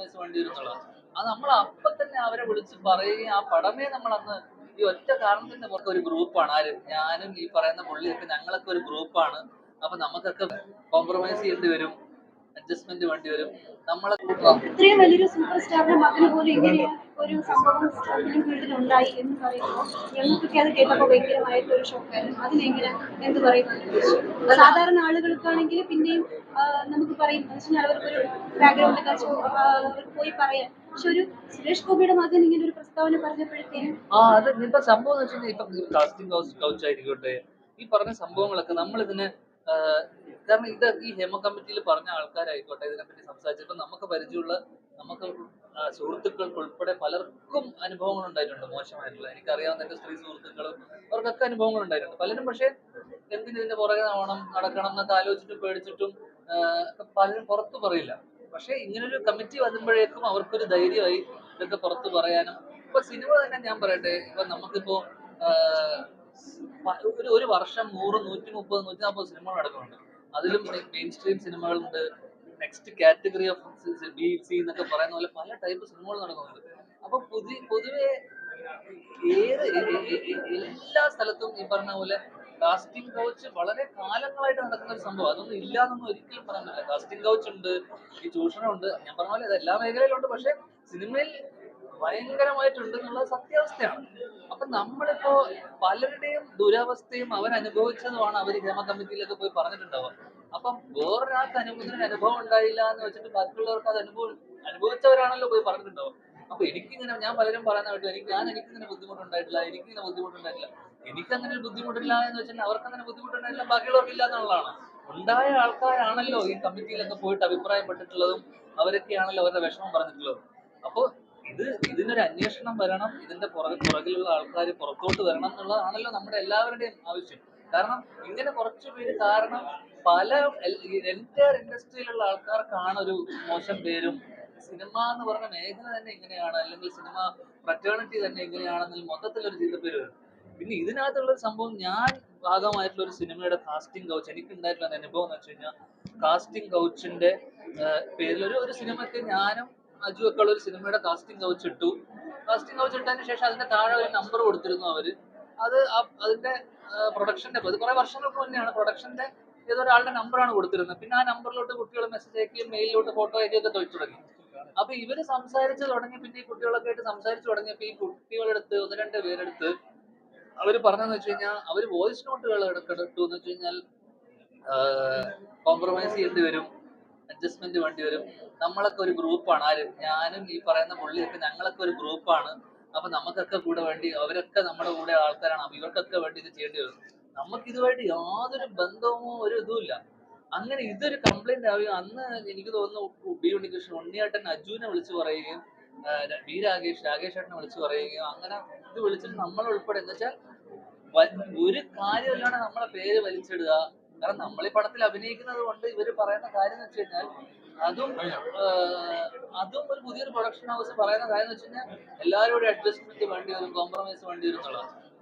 Compromise വേണ്ടി വരുന്നുള്ളത് അത് നമ്മൾ അപ്പൊ തന്നെ അവരെ വിളിച്ച് പറയുകയും ആ പടമേ നമ്മൾ അന്ന് ഈ ഒറ്റ കാരണത്തിന്റെ പുറത്ത് ഒരു ഗ്രൂപ്പാണ് ആര്? ഞാനും ഈ പറയുന്ന പുള്ളിയൊക്കെ ഞങ്ങളൊക്കെ ഒരു ഗ്രൂപ്പാണ് അപ്പൊ നമുക്കൊക്കെ കോംപ്രമൈസ് ചെയ്യേണ്ടി വരും. അഡ്ജസ്റ്റ്മെന്റ് വേണ്ടി വരും. നമ്മളെ ഇത്രയും വലിയൊരു സൂപ്പർ സ്റ്റാറിന്റെ മകന് പോലും ഇങ്ങനെ ഒരു സംഭവം ഫിലിം ഫീൽഡിൽ ഉണ്ടായി എന്ന് പറയുമ്പോൾ ഞങ്ങൾക്കൊക്കെ അത് കേട്ടപ്പോൾ ഭയങ്കരമായിട്ട് ഒരു ഷോക്കായിരുന്നു അതിനെങ്ങനെ എന്ത് പറയുന്നു സാധാരണ ആളുകൾക്കാണെങ്കിൽ പിന്നെയും നമുക്ക് പറയും എന്ന് വെച്ചാൽ അവർക്കൊരു ബാക്ക്ഗ്രൗണ്ട് അവർക്ക് പോയി പറയാം പക്ഷെ ഒരു സുരേഷ് ഗോപിയുടെ മകൻ ഇങ്ങനെ ഒരു പ്രസ്താവന പറഞ്ഞപ്പോഴത്തേനും ആ അത് ഇപ്പൊ സംഭവം എന്ന് വെച്ചാൽ ഇപ്പൊ കാസ്റ്റിംഗ് ഹൗസ് കൗച്ച് ആയിരിക്കട്ടെ ഈ പറഞ്ഞ സംഭവങ്ങളൊക്കെ നമ്മൾ ഇതിന് കാരണം ഇത് ഈ ഹേമ കമ്മിറ്റിയിൽ പറഞ്ഞ ആൾക്കാരായിക്കോട്ടെ ഇതിനെപ്പറ്റി സംസാരിച്ചപ്പോൾ നമുക്ക് പരിചയമുള്ള നമുക്ക് സുഹൃത്തുക്കൾക്ക് ഉൾപ്പെടെ പലർക്കും അനുഭവങ്ങൾ ഉണ്ടായിട്ടുണ്ട് മോശമായിട്ടുള്ള. എനിക്കറിയാവുന്ന എന്റെ സ്ത്രീ സുഹൃത്തുക്കളും അവർക്കൊക്കെ അനുഭവങ്ങൾ ഉണ്ടായിട്ടുണ്ട്. പലരും പക്ഷേ എന്തിന് ഇതിന്റെ പുറകെ ആവണം നടക്കണം എന്നൊക്കെ ആലോചിച്ചിട്ടും പേടിച്ചിട്ടും പലരും പുറത്തു പറയില്ല. പക്ഷേ ഇങ്ങനൊരു കമ്മിറ്റി വരുമ്പോഴേക്കും അവർക്കൊരു ധൈര്യമായി ഇതൊക്കെ പുറത്തു പറയാനും. ഇപ്പൊ സിനിമ തന്നെ ഞാൻ പറയട്ടെ ഇപ്പൊ നമുക്കിപ്പോ ഒരു ഒരു വർഷം നൂറ് നൂറ്റി മുപ്പത് നൂറ്റി നാൽപ്പത് സിനിമകൾ നടക്കുന്നുണ്ട്. അതിലും main stream സിനിമകളുണ്ട്. Next category of B C എന്നൊക്കെ പറയുന്ന പോലെ പല ടൈപ്പ് സിനിമകൾ നടക്കുന്നുണ്ട്. അപ്പൊ പുതിയ പൊതുവെ ഏത് എല്ലാ സ്ഥലത്തും ഈ പറഞ്ഞ പോലെ കാസ്റ്റിംഗ് കൗച്ച് വളരെ കാലങ്ങളായിട്ട് നടക്കുന്ന ഒരു സംഭവം. അതൊന്നും ഇല്ലാന്നൊന്നും ഒരിക്കലും പറയാൻ പറ്റില്ല. കാസ്റ്റിംഗ് കൗച്ച് ഉണ്ട് ഈ ചൂഷണം ഉണ്ട്. ഞാൻ പറഞ്ഞ പോലെ ഇത് എല്ലാ മേഖലയിലുണ്ട് പക്ഷെ സിനിമയിൽ ഭയങ്കരമായിട്ടുണ്ട് എന്നുള്ളത് സത്യാവസ്ഥയാണ്. നമ്മളിപ്പോ പലരുടെയും ദുരവസ്ഥയും അവർ അനുഭവിച്ചതുമാണ് അവർ ഗ്രാമ കമ്മിറ്റിയിലൊക്കെ പോയി പറഞ്ഞിട്ടുണ്ടാവുക. അപ്പം വേറൊരാൾക്ക് അനുഭവത്തിന് അനുഭവം ഉണ്ടായില്ല എന്ന് വെച്ചിട്ട് ബാക്കിയുള്ളവർക്ക് അത് അനുഭവം അനുഭവിച്ചവരാണല്ലോ പോയി പറഞ്ഞിട്ടുണ്ടാവുക. അപ്പൊ എനിക്കിങ്ങനെ ഞാൻ പലരും പറയുന്ന കേട്ടു എനിക്ക് ഞാൻ എനിക്കിങ്ങനെ ബുദ്ധിമുട്ടുണ്ടായിട്ടില്ല എനിക്കിങ്ങനെ ബുദ്ധിമുട്ടുണ്ടായിട്ടില്ല എനിക്ക് അങ്ങനെ ഒരു ബുദ്ധിമുട്ടില്ല എന്ന് വെച്ചാൽ അവർക്ക് അങ്ങനെ ബുദ്ധിമുട്ടുണ്ടായില്ല ബാക്കിയുള്ളവർക്ക് ഇല്ല എന്നുള്ളതാണ്. ഉണ്ടായ ആൾക്കാരാണല്ലോ ഈ കമ്മിറ്റിയിലൊക്കെ പോയിട്ട് അഭിപ്രായപ്പെട്ടിട്ടുള്ളതും അവരൊക്കെയാണല്ലോ അവരുടെ വിഷമം പറഞ്ഞിട്ടുള്ളതും. അപ്പോൾ ഇത് ഇതിനൊരു അന്വേഷണം വരണം ഇതിന്റെ പുറകെ പുറകിലുള്ള ആൾക്കാർ പുറത്തോട്ട് വരണം എന്നുള്ളതാണല്ലോ നമ്മുടെ എല്ലാവരുടെയും ആവശ്യം. കാരണം ഇങ്ങനെ കുറച്ച് പേര് കാരണം പല എന്റെ ഇൻഡസ്ട്രിയിലുള്ള ആൾക്കാർക്കാണ് ഒരു മോശം പേരും. സിനിമ എന്ന് പറഞ്ഞ മേഖല തന്നെ ഇങ്ങനെയാണ് അല്ലെങ്കിൽ സിനിമ പ്രറ്റേണിറ്റി തന്നെ ഇങ്ങനെയാണെന്നിൽ മൊത്തത്തിലൊരു ചിന്തപ്പേര് വരും. പിന്നെ ഇതിനകത്തുള്ള ഒരു സംഭവം ഞാൻ ഭാഗമായിട്ടുള്ള ഒരു സിനിമയുടെ കാസ്റ്റിംഗ് കൗച്ച് എനിക്ക് ഉണ്ടായിട്ടുള്ള അനുഭവം എന്ന് വെച്ച് കഴിഞ്ഞാൽ കാസ്റ്റിംഗ് കൗച്ചിന്റെ പേരിൽ ഒരു ഒരു സിനിമയ്ക്ക് ഞാനും അജു ഒക്കെ ഉള്ള ഒരു സിനിമയുടെ കാസ്റ്റിംഗ് കൗച്ച് ഇട്ടു. കാസ്റ്റിംഗ് കൗച്ച് ഇട്ടതിന് ശേഷം അതിന്റെ താഴെ ഒരു നമ്പർ കൊടുത്തിരുന്നു അവർ. അത് അതിന്റെ പ്രൊഡക്ഷന്റെ അത് കുറെ വർഷങ്ങൾക്ക് മുന്നെയാണ് പ്രൊഡക്ഷന്റെ ഏതോ ഒരാളുടെ നമ്പറാണ് കൊടുത്തിരുന്നത്. പിന്നെ ആ നമ്പറിലോട്ട് കുട്ടികൾ മെസ്സേജ് അയക്കുകയും മെയിലിലോട്ട് ഫോട്ടോ അയക്കുകയൊക്കെ തോച്ചു തുടങ്ങി. അപ്പൊ ഇവർ സംസാരിച്ചു തുടങ്ങി പിന്നെ ഈ കുട്ടികളൊക്കെ ആയിട്ട് സംസാരിച്ചു തുടങ്ങിയപ്പോ ഈ കുട്ടികളെടുത്ത് ഒന്ന് രണ്ട് പേരെടുത്ത് അവർ പറഞ്ഞെന്ന് വെച്ച് കഴിഞ്ഞാൽ അവർ വോയിസ് നോട്ടുകൾ എടുക്കെടുത്തു എന്ന് വെച്ച് കഴിഞ്ഞാൽ കോംപ്രമൈസ് ചെയ്യേണ്ടി വരും. അഡ്ജസ്റ്റ്മെന്റ് വേണ്ടി വരും. നമ്മളൊക്കെ ഒരു ഗ്രൂപ്പാണ് ആര്? ഞാനും ഈ പറയുന്ന പുള്ളിയൊക്കെ ഞങ്ങളൊക്കെ ഒരു ഗ്രൂപ്പാണ് അപ്പൊ നമുക്കൊക്കെ കൂടെ വേണ്ടി അവരൊക്കെ നമ്മുടെ കൂടെ ആൾക്കാരാണ്. അപ്പൊ ഇവർക്കൊക്കെ വേണ്ടി ഇത് ചെയ്യേണ്ടി വരും. നമുക്ക് ഇതുമായിട്ട് യാതൊരു ബന്ധവുമോ ഒരു ഇതുമില്ല അങ്ങനെ ഇതൊരു കംപ്ലൈന്റ് ആവുകയും അന്ന് എനിക്ക് തോന്നുന്നു ബി ഉണ്ണികൃഷ്ണൻ ഉണ്ണിയേട്ടൻ അജുവിനെ വിളിച്ചു പറയുകയും ബി രാകേഷ് രാകേഷ് ഏട്ടനെ വിളിച്ചു പറയുകയും അങ്ങനെ ഇത് വിളിച്ചിട്ട് നമ്മൾ ഉൾപ്പെടെ. എന്ന് വെച്ചാൽ ഒരു കാര്യമല്ലാണ്ട് നമ്മളെ പേര് വലിച്ചിടുക കാരണം നമ്മൾ ഈ പടത്തിൽ അഭിനയിക്കുന്നത് കൊണ്ട് ഇവർ പറയുന്ന കാര്യം എന്ന് വെച്ച് കഴിഞ്ഞാൽ അതും അതും ഒരു പുതിയൊരു പ്രൊഡക്ഷൻ ഹൗസ് പറയുന്ന കാര്യം എന്ന് വെച്ച് കഴിഞ്ഞാൽ എല്ലാവരും കൂടി അഡ്ജസ്റ്റ്മെന്റ് വേണ്ടി വരും കോംപ്രമൈസ് വേണ്ടി വരും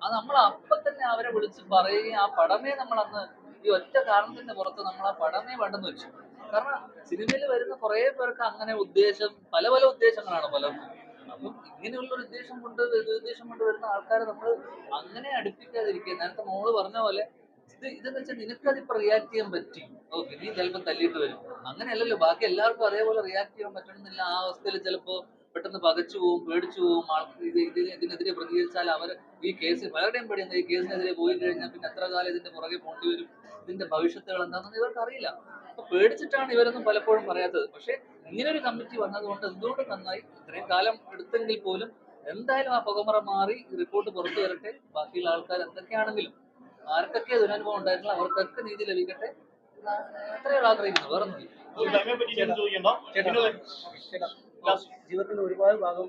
അത് നമ്മൾ അപ്പൊ തന്നെ അവരെ വിളിച്ച് പറയുകയും ആ പടമേ നമ്മൾ അന്ന് ഈ ഒറ്റ കാരണത്തിന്റെ പുറത്ത് നമ്മൾ ആ പടമേ വേണ്ടെന്ന് വെച്ചു. കാരണം സിനിമയിൽ വരുന്ന കുറെ പേർക്ക് അങ്ങനെ ഉദ്ദേശം പല പല ഉദ്ദേശങ്ങളാണ് പലർക്കും അപ്പം ഇങ്ങനെയുള്ള ഒരു ഉദ്ദേശം കൊണ്ട് ഉദ്ദേശം കൊണ്ട് വരുന്ന ആൾക്കാരെ നമ്മൾ അങ്ങനെ അടുപ്പിക്കാതിരിക്കുക. നേരത്തെ മോൾ പറഞ്ഞ പോലെ ഇത് ഇതെന്ന് വെച്ചാൽ നിനക്കതിപ്പോ റിയാക്ട് ചെയ്യാൻ പറ്റി. ഓക്കെ നീ ചിലപ്പോ തല്ലിയിട്ട് വരും. അങ്ങനെയല്ലല്ലോ ബാക്കി എല്ലാവർക്കും അതേപോലെ റിയാക്ട് ചെയ്യാൻ പറ്റണമെന്നില്ല. ആ അവസ്ഥയിൽ ചിലപ്പോ പെട്ടെന്ന് പകച്ചു പോവും പേടിച്ചു പോവും ആൾക്ക് ഇത് ഇതിന് ഇതിനെതിരെ പ്രതികരിച്ചാൽ അവർ ഈ കേസ് പലരുടെയും പേടിയുണ്ട് ഈ കേസിനെതിരെ പോയി കഴിഞ്ഞാൽ പിന്നെ എത്ര കാലം ഇതിന്റെ പുറകെ പോകേണ്ടി വരും? ഇതിന്റെ ഭവിഷ്യത്തുകൾ എന്താണെന്ന് ഇവർക്ക് അറിയില്ല. അപ്പൊ പേടിച്ചിട്ടാണ് ഇവരൊന്നും പലപ്പോഴും പറയാത്തത്. പക്ഷെ ഇങ്ങനെ ഒരു കമ്മിറ്റി വന്നതുകൊണ്ട് എന്തുകൊണ്ട് നന്നായി? ഇത്രയും കാലം എടുത്തെങ്കിൽ പോലും എന്തായാലും ആ പുകമറ മാറി റിപ്പോർട്ട് പുറത്തു വരട്ടെ. ബാക്കിയുള്ള ആൾക്കാർ എന്തൊക്കെയാണെങ്കിലും ആർക്കൊക്കെ ദുരനുഭവം ഉണ്ടായിട്ടുള്ള അവർക്കൊക്കെ നീതി ലഭിക്കട്ടെ അത്രയുള്ള ആഗ്രഹിക്കുന്നു വേറെ ജീവിതത്തിന്റെ ഒരുപാട് ഭാഗം